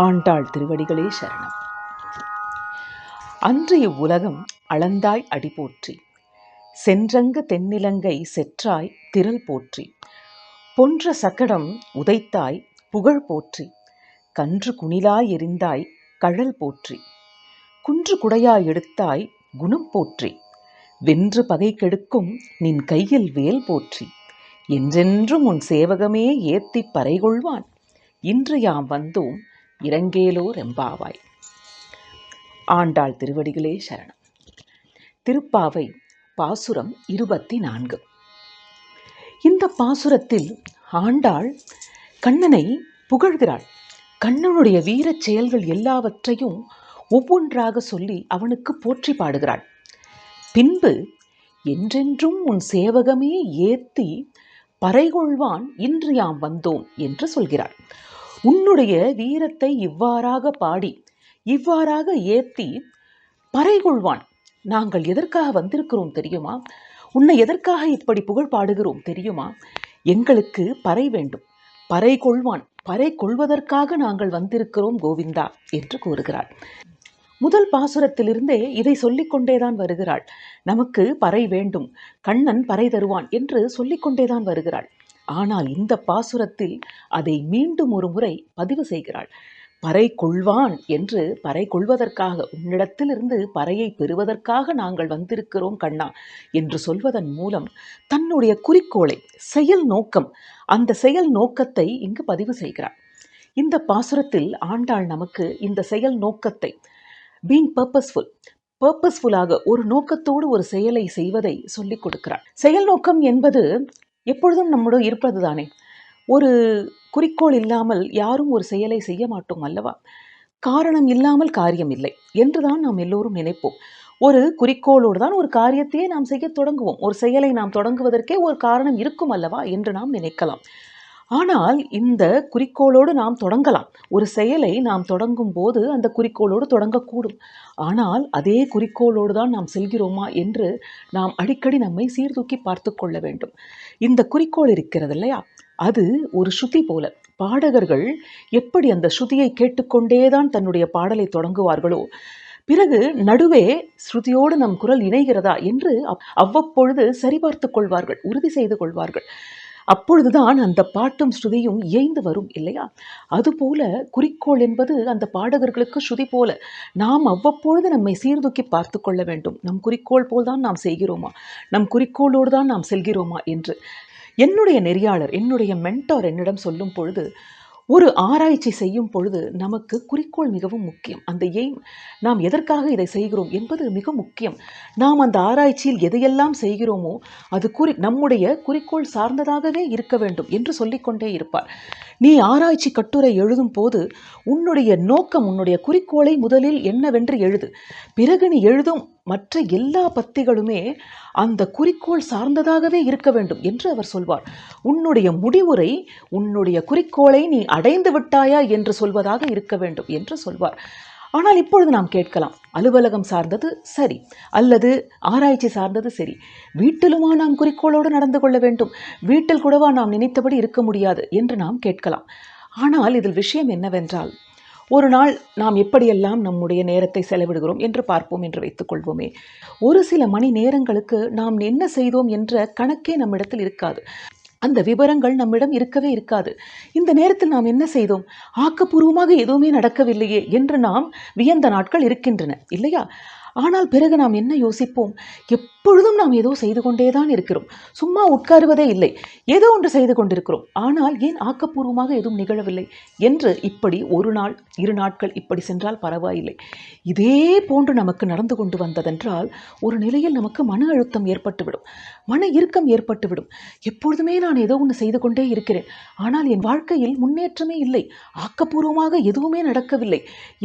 ஆண்டாள் திருவடிகளே சரணம். அன்றைய உலகம் அளந்தாய் அடி போற்றி. சென்றங்க தென்னிலங்கை செற்றாய் திரள் போற்றி. பொன்ற சக்கடம் உதைத்தாய் புகழ் போற்றி. கன்று குணிலாய் எரிந்தாய் கழல் போற்றி. குன்று குடையாய் எடுத்தாய் குணம் போற்றி. வென்று பகை கெடுக்கும் நின் கையில் வேல் போற்றி. என்றென்றும் உன் சேவகமே ஏத்திப் பறைகொள்வான் இன்று யாம் வந்தோம் இரங்கேலோ ரெம்பாவாய் ஆண்டாள் திருவடிகளே சரணம். திருப்பாவை பாசுரம் இருபத்தி நான்கு இந்த பாசுரத்தில் ஆண்டாள் கண்ணனை புகழ்கிறாள். கண்ணனுடைய வீரச் செயல்கள் எல்லாவற்றையும் ஒவ்வொன்றாக சொல்லி அவனுக்கு போற்றி பாடுகிறாள். பின்பு என்றென்றும் உன் சேவகமே ஏத்தி பறைகொள்வான் இன்று யாம் வந்தோம் என்று சொல்கிறாள். உன்னுடைய வீரத்தை இவ்வாறாக பாடி இவ்வாறாக ஏத்தி பறைகொள்வான். நாங்கள் எதற்காக வந்திருக்கிறோம் தெரியுமா? உன்னை எதற்காக இப்படி புகழ் பாடுகிறோம் தெரியுமா? எங்களுக்கு பறை வேண்டும். பறை கொள்வான். பறை கொள்வதற்காக நாங்கள் வந்திருக்கிறோம் கோவிந்தா என்று கூறுகிறாள். முதல் பாசுரத்திலிருந்தே இதை சொல்லிக்கொண்டேதான் வருகிறாள். நமக்கு பறை வேண்டும். கண்ணன் பறை தருவான் என்று சொல்லிக்கொண்டேதான் வருகிறாள். ஆனால் இந்த பாசுரத்தில் அதை மீண்டும் ஒரு முறை பதிவு செய்கிறாள். பறை கொள்வான் என்று பறை கொள்வதற்காக உன்னிடத்திலிருந்து பறையை பெறுவதற்காக நாங்கள் வந்திருக்கிறோம் கண்ணா என்று சொல்வதன் மூலம் தன்னுடைய குறிக்கோளை செயல் நோக்கம் அந்த செயல் நோக்கத்தை இங்கு பதிவு செய்கிறார் இந்த பாசுரத்தில் ஆண்டாள் நமக்கு இந்த செயல் நோக்கத்தை பீங் பர்பஸ்ஃபுல் பர்பஸ்ஃபுல்லாக ஒரு நோக்கத்தோடு ஒரு செயலை செய்வதை சொல்லிக் கொடுக்கிறார் செயல் நோக்கம் என்பது எப்பொழுதும் நம்முடன் இருப்பது தானே ஒரு குறிக்கோள் இல்லாமல் யாரும் ஒரு செயலை செய்ய மாட்டோம் அல்லவா? காரணம் இல்லாமல் காரியம் இல்லை என்றுதான் நாம் எல்லோரும் நினைப்போம். ஒரு குறிக்கோளோடு தான் ஒரு காரியத்தையே நாம் செய்ய தொடங்குவோம். ஒரு செயலை நாம் தொடங்குவதற்கே ஒரு காரணம் இருக்கும் அல்லவா என்று நாம் நினைக்கலாம். ஆனால் இந்த குறிக்கோளோடு நாம் தொடங்கலாம். ஒரு செயலை நாம் தொடங்கும் போது அந்த குறிக்கோளோடு தொடங்கக்கூடும். ஆனால் அதே குறிக்கோளோடு தான் நாம் செல்கிறோமா என்று நாம் அடிக்கடி நம்மை சீர்தூக்கி பார்த்து கொள்ள வேண்டும். இந்த குறிக்கோள் இருக்கிறது இல்லையா? அது ஒரு ஸ்ருதி போல. பாடகர்கள் எப்படி அந்த ஸ்ருதியை கேட்டுக்கொண்டே தான் தன்னுடைய பாடலை தொடங்குவார்களோ பிறகு நடுவே ஸ்ருதியோடு நம் குரல் இணைகிறதா என்று அவ்வப்பொழுது சரிபார்த்து கொள்வார்கள் உறுதி செய்து கொள்வார்கள். அப்பொழுதுதான் அந்த பாட்டும் ஸ்ருதியும் இயைந்து வரும் இல்லையா? அதுபோல குறிக்கோள் என்பது அந்த பாடகர்களுக்கு ஸ்ருதி போல நாம் அவ்வப்பொழுது நம்மை சீர்தூக்கி பார்த்து கொள்ள வேண்டும். நம் குறிக்கோள் போல்தான் நாம் செய்கிறோமா? நம் குறிக்கோளோடு தான் நாம் செல்கிறோமா என்று. என்னுடைய நெறியாளர் என்னுடைய மென்டார் என்னிடம் சொல்லும் பொழுது ஒரு ஆராய்ச்சி செய்யும் பொழுது நமக்கு குறிக்கோள் மிகவும் முக்கியம். அந்த எய்ம் நாம் எதற்காக இதை செய்கிறோம் என்பது மிக முக்கியம். நாம் அந்த ஆராய்ச்சியில் எதையெல்லாம் செய்கிறோமோ அது குறி நம்முடைய குறிக்கோள் சார்ந்ததாகவே இருக்க வேண்டும் என்று சொல்லிக்கொண்டே இருப்பார். நீ ஆராய்ச்சி கட்டுரை எழுதும் போது உன்னுடைய நோக்கம் உன்னுடைய குறிக்கோளை முதலில் என்னவென்று எழுது. பிறகு நீ எழுதும் மற்ற எல்லா பத்திகளுமே அந்த குறிக்கோள் சார்ந்ததாகவே இருக்க வேண்டும் என்று அவர் சொல்வார். உன்னுடைய முடிவுரை உன்னுடைய குறிக்கோளை நீ அடைந்து விட்டாயா என்று சொல்வதாக இருக்க வேண்டும் என்று சொல்வார். ஆனால் இப்பொழுது நாம் கேட்கலாம் அலுவலகம் சார்ந்தது சரி அல்லது ஆராய்ச்சி சார்ந்தது சரி. வீட்டிலுமா நாம் குறிக்கோளோடு நடந்து கொள்ள வேண்டும்? வீட்டில் கூடவா நாம் நினைத்தபடி இருக்க முடியாது என்று நாம் கேட்கலாம். ஆனால் இதில் விஷயம் என்னவென்றால் ஒரு நாள் நாம் எப்படியெல்லாம் நம்முடைய நேரத்தை செலவிடுகிறோம் என்று பார்ப்போம் என்று வைத்துக்கொள்வோமே ஒரு சில மணி நேரங்களுக்கு நாம் என்ன செய்தோம் என்ற கணக்கே நம்மிடத்தில் இருக்காது. அந்த விவரங்கள் நம்மிடம் இருக்கவே இருக்காது. இந்த நேரத்தில் நாம் என்ன செய்தோம்? ஆக்கப்பூர்வமாக எதுவுமே நடக்கவில்லையே என்று நாம் வியந்த நாட்கள் இருக்கின்றன. இல்லையா? ஆனால் பிறகு நாம் என்ன யோசிப்போம்? எப்பொழுதும் நாம் ஏதோ செய்து கொண்டே தான் இருக்கிறோம். சும்மா உட்காருவதே இல்லை. ஏதோ ஒன்று செய்து கொண்டிருக்கிறோம். ஆனால் ஏன் ஆக்கப்பூர்வமாக எதுவும் நிகழவில்லை? என்று இப்படி ஒரு நாள் இரு நாட்கள் இப்படி சென்றால் பரவாயில்லை. இதே போன்று நமக்கு நடந்து கொண்டு வந்ததென்றால் ஒரு நிலையில் நமக்கு மன அழுத்தம் ஏற்பட்டுவிடும். மன இறுக்கம் ஏற்பட்டுவிடும். எப்பொழுதுமே நான் ஏதோ ஒன்று செய்து கொண்டே இருக்கிறேன். ஆனால் என் வாழ்க்கையில் முன்னேற்றமே இல்லை. ஆக்கப்பூர்வமாக எதுவுமே நடக்கவில்லை.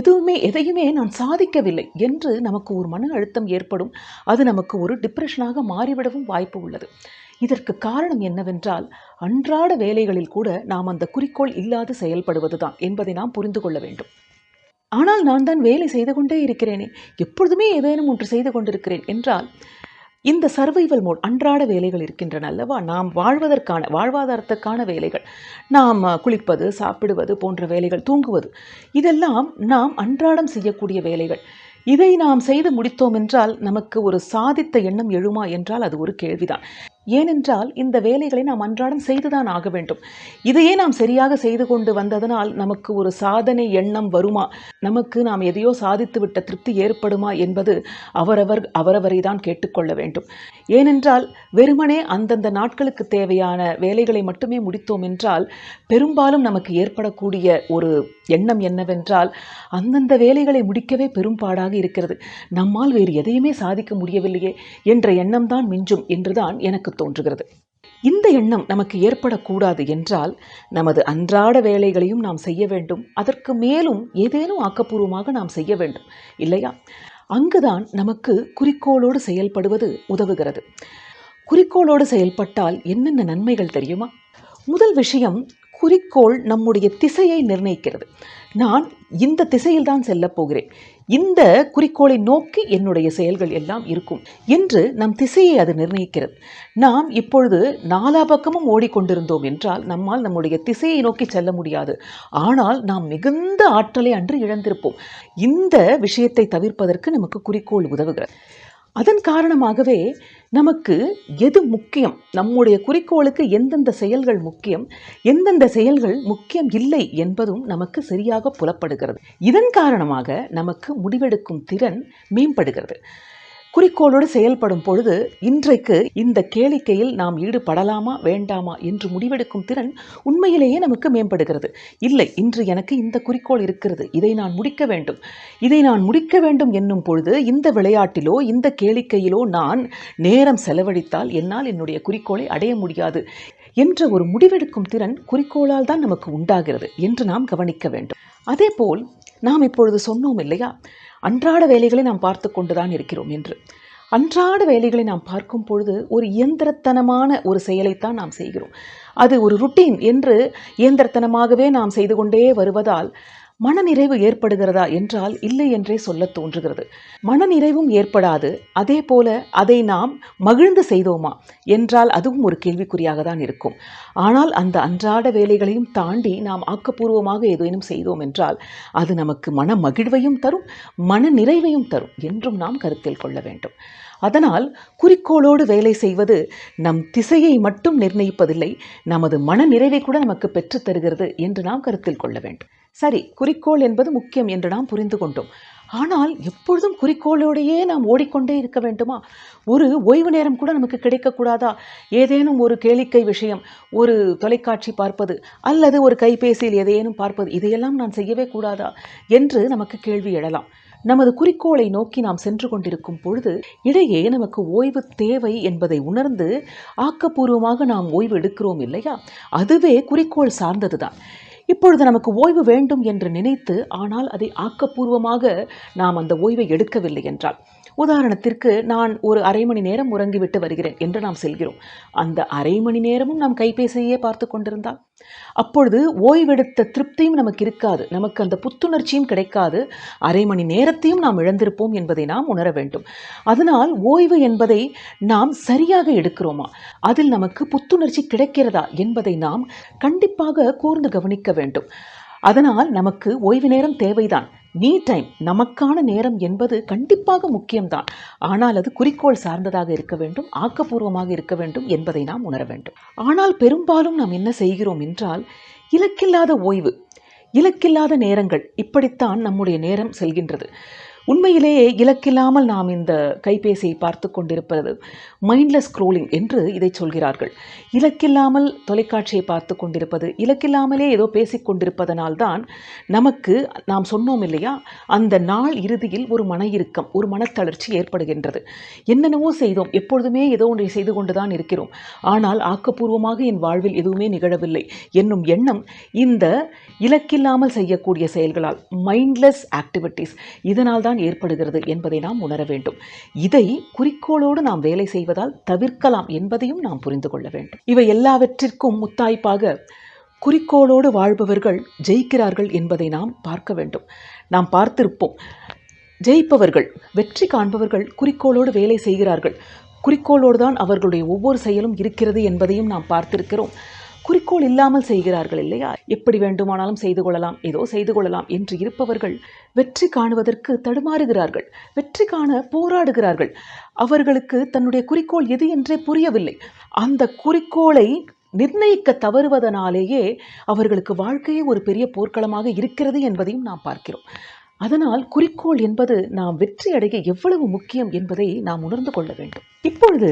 எதுவுமே எதையுமே நான் சாதிக்கவில்லை என்று நமக்கு ஒரு மன அழுத்தம் ஏற்படும் அது நமக்கு ஒரு டிப்ரெஷனாக மாறிவிடவும் வாய்ப்பு உள்ளது. இதற்கு காரணம் என்னவென்றால் அன்றாட வேலைகளில் கூட நாம் அந்த குறிக்கோள் இல்லாது செயல்படுவதுதான் என்பதை நாம் புரிந்து கொள்ள வேண்டும். ஆனால் நான் தான் வேலை செய்து கொண்டே இருக்கிறேனே எப்பொழுதுமே ஏதேனும் ஒன்று செய்து கொண்டிருக்கிறேன் என்றால் இந்த சர்வைவல் மோட் அன்றாட வேலைகள் இருக்கின்றன அல்லவா? நாம் வாழ்வதற்கான வாழ்வாதாரத்துக்கான வேலைகள் நாம் குளிப்பது சாப்பிடுவது போன்ற வேலைகள் தூங்குவது இதெல்லாம் நாம் அன்றாடம் செய்யக்கூடிய வேலைகள். இதை நாம் செய்து முடித்தோம் என்றால் நமக்கு ஒரு சாதித்த எண்ணம் எழுமா என்றால் அது ஒரு கேள்விதான். ஏனென்றால் இந்த வேலைகளை நாம் அன்றாடம் செய்துதான் ஆக வேண்டும். இதையே நாம் சரியாக செய்து கொண்டு வந்ததனால் நமக்கு ஒரு சாதனை எண்ணம் வருமா? நமக்கு நாம் எதையோ சாதித்து விட்ட திருப்தி ஏற்படுமா என்பது அவரவர் அவரவரை தான் கேட்டுக்கொள்ள வேண்டும். ஏனென்றால் வெறுமனே அந்தந்த நாட்களுக்கு தேவையான வேலைகளை மட்டுமே முடித்தோம் என்றால் பெரும்பாலும் நமக்கு ஏற்படக்கூடிய ஒரு எண்ணம் என்னவென்றால் அந்தந்த வேலைகளை முடிக்கவே பெரும்பாடாக இருக்கிறது. நம்மால் வேறு எதையுமே சாதிக்க முடியவில்லையே என்ற எண்ணம்தான் மிஞ்சும் என்றுதான் எனக்கு தோன்றுகிறது. இந்த எண்ணம் நமக்கு ஏற்படக்கூடாது என்றால் நமது அன்றாட வேலைகளையும் நாம் செய்ய வேண்டும். அதற்கு மேலும் ஏதேனும் ஆக்கப்பூர்வமாக நாம் செய்ய வேண்டும். இல்லையா? அங்குதான் நமக்கு குறிக்கோளோடு செயல்படுவது உதவுகிறது. குறிக்கோளோடு செயல்பட்டால் என்னென்ன நன்மைகள் தெரியுமா? முதல் விஷயம் குறிக்கோள் நம்முடைய திசையை நிர்ணயிக்கிறது. நான் இந்த திசையில் தான் செல்லப் போகிறேன். இந்த குறிக்கோளை நோக்கி என்னுடைய செயல்கள் எல்லாம் இருக்கும் என்று நம் திசையை அது நிர்ணயிக்கிறது. நாம் இப்பொழுது நாலா பக்கமும் ஓடிக்கொண்டிருந்தோம் என்றால் நம்மால் நம்முடைய திசையை நோக்கி செல்ல முடியாது. ஆனால் நாம் மிகுந்த ஆற்றலை அன்று இழந்திருப்போம். இந்த விஷயத்தை தவிர்ப்பதற்கு நமக்கு குறிக்கோள் உதவுகிறது. அதன் காரணமாகவே நமக்கு எது முக்கியம்? நம்முடைய குறிக்கோளுக்கு எந்தெந்த செயல்கள் முக்கியம்? எந்தெந்த செயல்கள் முக்கியம் இல்லை என்பதும் நமக்கு சரியாக புலப்படுகிறது. இதன் காரணமாக நமக்கு முடிவெடுக்கும் திறன் மேம்படுகிறது. குறிக்கோளோடு செயல்படும் பொழுது இன்றைக்கு இந்த கேளிக்கையில் நாம் ஈடுபடலாமா வேண்டாமா என்று முடிவெடுக்கும் திறன் உண்மையிலேயே நமக்கு மேம்படுகிறது. இல்லை இன்று எனக்கு இந்த குறிக்கோள் இருக்கிறது இதை நான் முடிக்க வேண்டும். இதை நான் முடிக்க வேண்டும் என்னும் பொழுது இந்த விளையாட்டிலோ இந்த கேளிக்கையிலோ நான் நேரம் செலவழித்தால் என்னால் என்னுடைய குறிக்கோளை அடைய முடியாது என்ற ஒரு முடிவெடுக்கும் திறன் குறிக்கோளால் தான் நமக்கு உண்டாகிறது என்று நாம் கவனிக்க வேண்டும். அதேபோல் நாம் இப்பொழுது சொன்னோம் இல்லையா? அன்றாட வேலைகளை நாம் பார்த்து கொண்டுதான் இருக்கிறோம் என்று. அன்றாட வேலைகளை நாம் பார்க்கும் பொழுது ஒரு இயந்திரத்தனமான ஒரு செயலைத்தான் நாம் செய்கிறோம். அது ஒரு ருட்டீன் என்று இயந்திரத்தனமாகவே நாம் செய்து கொண்டே வருவதால் மனநிறைவு ஏற்படுகிறதா என்றால் இல்லை என்றே சொல்லத் தோன்றுகிறது. மனநிறைவும் ஏற்படாது. அதே போல அதை நாம் மகிழ்ந்து செய்தோமா என்றால் அதுவும் ஒரு கேள்விக்குறியாக தான் இருக்கும். ஆனால் அந்த அன்றாட வேலைகளையும் தாண்டி நாம் ஆக்கப்பூர்வமாக ஏதேனும் செய்தோம் என்றால் அது நமக்கு மன மகிழ்வையும் தரும் மன நிறைவையும் தரும் என்றும் நாம் கருத்தில் கொள்ள வேண்டும். அதனால் குறிக்கோளோடு வேலை செய்வது நம் திசையை மட்டும் நிர்ணயிப்பதில்லை நமது மன நிறைவை கூட நமக்கு பெற்றுத் தருகிறது என்று நாம் கருத்தில் கொள்ள வேண்டும். சரி குறிக்கோள் என்பது முக்கியம் என்று நாம் புரிந்து கொண்டோம். ஆனால் எப்பொழுதும் குறிக்கோளோடையே நாம் ஓடிக்கொண்டே இருக்க வேண்டுமா? ஒரு ஓய்வு நேரம் கூட நமக்கு கிடைக்கக்கூடாதா? ஏதேனும் ஒரு கேளிக்கை விஷயம் ஒரு தொலைக்காட்சி பார்ப்பது அல்லது ஒரு கைபேசியில் எதையேனும் பார்ப்பது இதையெல்லாம் நான் செய்யவே கூடாதா? என்று நமக்கு கேள்வி எழலாம். நமது குறிக்கோளை நோக்கி நாம் சென்று கொண்டிருக்கும் பொழுது இடையே நமக்கு ஓய்வு தேவை என்பதை உணர்ந்து ஆக்கப்பூர்வமாக நாம் ஓய்வு எடுக்கிறோம் இல்லையா? அதுவே குறிக்கோள் சார்ந்ததுதான். இப்பொழுது நமக்கு ஓய்வு வேண்டும் என்று நினைத்து ஆனால் அதை ஆக்கப்பூர்வமாக நாம் அந்த ஓய்வை எடுக்கவில்லை என்றால். உதாரணத்திற்கு நான் ஒரு அரை மணி நேரம் உறங்கிவிட்டு வருகிறேன் என்று நாம் செல்கிறோம். அந்த அரை மணி நேரமும் நாம் கைபேசியே பார்த்து கொண்டிருந்தால். அப்பொழுது ஓய்வெடுத்த திருப்தியும் நமக்கு இருக்காது. நமக்கு அந்த புத்துணர்ச்சியும் கிடைக்காது. அரை மணி நேரத்தையும் நாம் இழந்திருப்போம் என்பதை நாம் உணர வேண்டும். அதனால் ஓய்வு என்பதை நாம் சரியாக எடுக்கிறோமா? அதில் நமக்கு புத்துணர்ச்சி கிடைக்கிறதா என்பதை நாம் கண்டிப்பாக கூர்ந்து கவனிக்க வேண்டும். அதனால் நமக்கு ஓய்வு நேரம் தேவைதான். மீ டைம் நமக்கான நேரம் என்பது கண்டிப்பாக முக்கியம்தான். ஆனால் அது குறிக்கோள் சார்ந்ததாக இருக்க வேண்டும் ஆக்கப்பூர்வமாக இருக்க வேண்டும் என்பதை நாம் உணர வேண்டும். ஆனால் பெரும்பாலும் நாம் என்ன செய்கிறோம் என்றால் இலக்கில்லாத ஓய்வு இலக்கில்லாத நேரங்கள் இப்படித்தான் நம்முடைய நேரம் செல்கின்றது. உண்மையிலேயே இலக்கில்லாமல் நாம் இந்த கைபேசியை பார்த்து கொண்டிருப்பது மைண்ட்லெஸ் ஸ்க்ரோலிங் என்று இதை சொல்கிறார்கள். இலக்கில்லாமல் தொலைக்காட்சியை பார்த்து கொண்டிருப்பது இலக்கில்லாமலே ஏதோ பேசிக்கொண்டிருப்பதனால் தான் நமக்கு நாம் சொன்னோம் இல்லையா அந்த நாள் இறுதியில் ஒரு மன இறுக்கம் ஒரு மனத்தளர்ச்சி ஏற்படுகின்றது. என்னென்னவோ செய்தோம் எப்பொழுதுமே ஏதோ ஒன்றை செய்து கொண்டு தான் இருக்கிறோம். ஆனால் ஆக்கப்பூர்வமாக என் வாழ்வில் எதுவுமே நிகழவில்லை என்னும் எண்ணம் இந்த இலக்கில்லாமல் செய்யக்கூடிய செயல்களால் மைண்ட்லெஸ் ஆக்டிவிட்டீஸ் இதனால் தான் தான் ஏற்படுகிறது என்பதை நாம் உணர வேண்டும். இதை குறிக்கோளோடு நாம் வேலை செய்வதால் தவிர்க்கலாம் என்பதையும் நாம் புரிந்து கொள்ள வேண்டும். இவை எல்லாவற்றிற்கும் முத்தாய்ப்பாக குறிக்கோளோடு வாழ்பவர்கள் ஜெயிக்கிறார்கள் என்பதை நாம் பார்க்க வேண்டும். நாம் பார்த்திருப்போம் ஜெயிப்பவர்கள் வெற்றி காண்பவர்கள் குறிக்கோளோடு வேலை செய்கிறார்கள். குறிக்கோளோடு தான் அவர்களுடைய ஒவ்வொரு செயலும் இருக்கிறது என்பதையும் நாம் பார்த்திருக்கிறோம். குறிக்கோள் இல்லாமல் செய்கிறார்கள் இல்லையா? எப்படி வேண்டுமானாலும் செய்து கொள்ளலாம் ஏதோ செய்து கொள்ளலாம் என்று இருப்பவர்கள் வெற்றி காணுவதற்கு தடுமாறுகிறார்கள் வெற்றி காண போராடுகிறார்கள். அவர்களுக்கு தன்னுடைய குறிக்கோள் எது என்றே புரியவில்லை. அந்த குறிக்கோளை நிர்ணயிக்க தவறுவதனாலேயே அவர்களுக்கு வாழ்க்கையே ஒரு பெரிய போர்க்களமாக இருக்கிறது என்பதையும் நாம் பார்க்கிறோம். அதனால் குறிக்கோள் என்பது நாம் வெற்றி அடைய எவ்வளவு முக்கியம் என்பதை நாம் உணர்ந்து கொள்ள வேண்டும். இப்பொழுது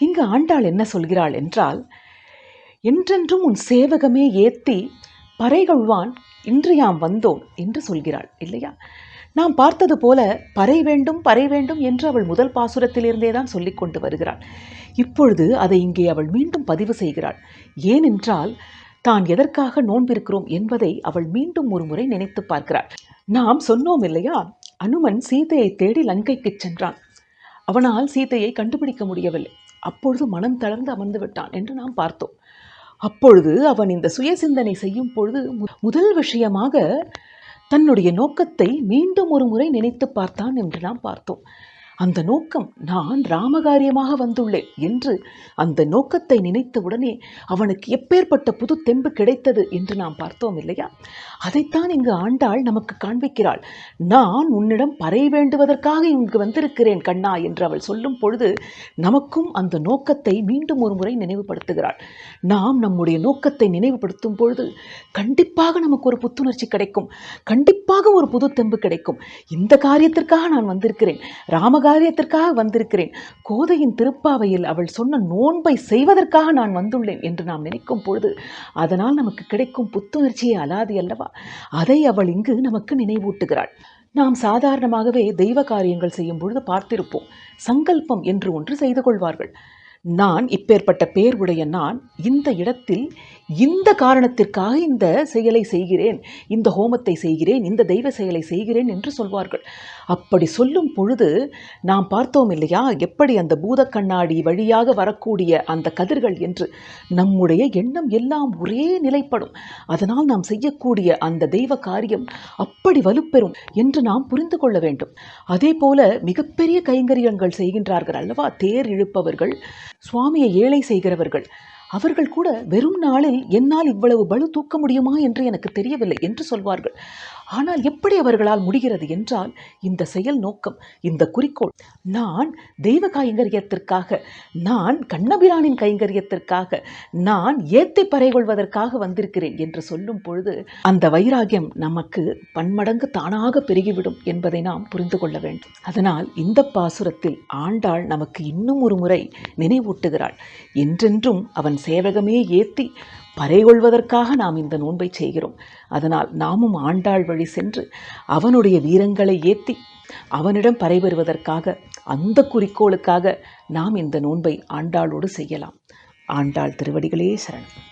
இங்கு ஆண்டாள் என்ன சொல்கிறாள் என்றால் என்றென்றும் உன் சேவகமே ஏத்தி பறைகொள்வான் இன்று யாம் வந்தோம் என்று சொல்கிறாள் இல்லையா? நாம் பார்த்தது போல பறை வேண்டும் பறை வேண்டும் என்று அவள் முதல் பாசுரத்திலிருந்தே தான் சொல்லிக் கொண்டு வருகிறாள். இப்பொழுது அதை இங்கே அவள் மீண்டும் பதிவு செய்கிறாள். ஏனென்றால் தான் எதற்காக நோன்பிருக்கிறோம் என்பதை அவள் மீண்டும் ஒரு முறை நினைத்து பார்க்கிறாள். நாம் சொன்னோம் இல்லையா? அனுமன் சீதையை தேடி லங்கைக்கு சென்றான். அவனால் சீதையை கண்டுபிடிக்க முடியவில்லை. அப்பொழுது மனம் தளர்ந்து அமர்ந்து விட்டான் என்று நாம் பார்த்தோம். அப்பொழுது அவன் இந்த சுய சிந்தனை செய்யும் பொழுது முதல் விஷயமாக தன்னுடைய நோக்கத்தை மீண்டும் ஒரு முறை நினைத்து பார்த்தான் என்று நாம் பார்த்தோம். அந்த நோக்கம் நான் ராமகாரியமாக வந்துள்ளேன் என்று அந்த நோக்கத்தை நினைத்தவுடனே அவனுக்கு எப்பேற்பட்ட புது தெம்பு கிடைத்தது என்று நாம் பார்த்தோம் இல்லையா? அதைத்தான் இங்கு ஆண்டாள் நமக்கு காண்பிக்கிறாள். நான் உன்னிடம் பறை வேண்டுவதற்காக இங்கு வந்திருக்கிறேன் கண்ணா என்று அவள் சொல்லும் பொழுது நமக்கும் அந்த நோக்கத்தை மீண்டும் ஒரு முறை நினைவுபடுத்துகிறாள். நாம் நம்முடைய நோக்கத்தை நினைவுபடுத்தும் பொழுது கண்டிப்பாக நமக்கு ஒரு புத்துணர்ச்சி கிடைக்கும். கண்டிப்பாக ஒரு புது தெம்பு கிடைக்கும். இந்த காரியத்திற்காக நான் வந்திருக்கிறேன். ராம காரியத்திற்காக வந்திருக்கிறேன். கோதையின் திருப்பாவையில் அவள் சொன்ன நோன்பை செய்வதற்காக நான் வந்துள்ளேன் என்று நாம் நினைக்கும் பொழுது அதனால் நமக்கு கிடைக்கும் புத்துணர்ச்சியே அலாதி அல்லவா? அதை அவள் இங்கு நமக்கு நினைவூட்டுகிறாள். நாம் சாதாரணமாகவே தெய்வ காரியங்கள் செய்யும் பொழுது பார்த்திருப்போம். சங்கல்பம் என்று ஒன்று செய்து கொள்வார்கள். நான் இப்பேற்பட்ட பேர் உடைய நான் இந்த இடத்தில் இந்த காரணத்திற்காக இந்த செயலை செய்கிறேன் இந்த ஹோமத்தை செய்கிறேன் இந்த தெய்வ செயலை செய்கிறேன் என்று சொல்வார்கள். அப்படி சொல்லும் பொழுது நாம் பார்த்தோம் இல்லையா எப்படி அந்த பூத கண்ணாடி வழியாக வரக்கூடிய அந்த கதிர்கள் என்று. நம்முடைய எண்ணம் எல்லாம் ஒரே நிலைப்படும். அதனால் நாம் செய்யக்கூடிய அந்த தெய்வ காரியம் அப்படி வலுப்பெறும் என்று நாம் புரிந்து கொள்ள வேண்டும். அதே போல மிகப்பெரிய கைங்கரியங்கள் செய்கின்றார்கள் அல்லவா தேர் இழுப்பவர்கள். சுவாமியை ஏழை செய்கிறவர்கள். அவர்கள் கூட வெறும் நாளில் என்னால் இவ்வளவு பளு தூக்க முடியுமா என்று எனக்கு தெரியவில்லை என்று சொல்வார்கள். ஆனால் எப்படி அவர்களால் முடிகிறது என்றால் இந்த செயல் நோக்கம் இந்த குறிக்கோள் நான் தெய்வ கைங்கரியத்திற்காக நான் கண்ணபிரானின் கைங்கரியத்திற்காக நான் ஏத்தை பறைகொள்வதற்காக வந்திருக்கிறேன் என்று சொல்லும் பொழுது அந்த வைராகியம் நமக்கு பன்மடங்கு தானாக பெருகிவிடும் என்பதை நாம் புரிந்து கொள்ள வேண்டும். அதனால் இந்த பாசுரத்தில் ஆண்டாள் நமக்கு இன்னும் ஒரு முறை நினைவூட்டுகிறாள். என்றென்றும் அவன் சேவகமே ஏத்தி பறைகொள்வதற்காக நாம் இந்த நோன்பை செய்கிறோம். அதனால் நாமும் ஆண்டாள் வழி சென்று அவனுடைய வீரங்களை ஏத்தி அவனிடம் பறை பெறுவதற்காக அந்த குறிக்கோளுக்காக நாம் இந்த நோன்பை ஆண்டாளோடு செய்யலாம். ஆண்டாள் திருவடிகளே சரணம்.